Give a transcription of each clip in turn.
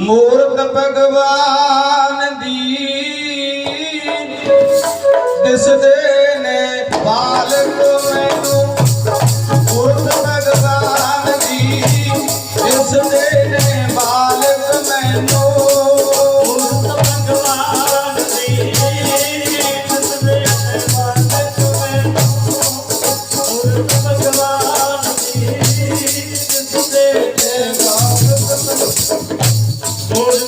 ਮੂਰਤ ਭਗਵਾਨ ਦੀ। ਦਿਸਦੇ ਨੇ ਬਾਲਕੋ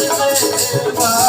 রে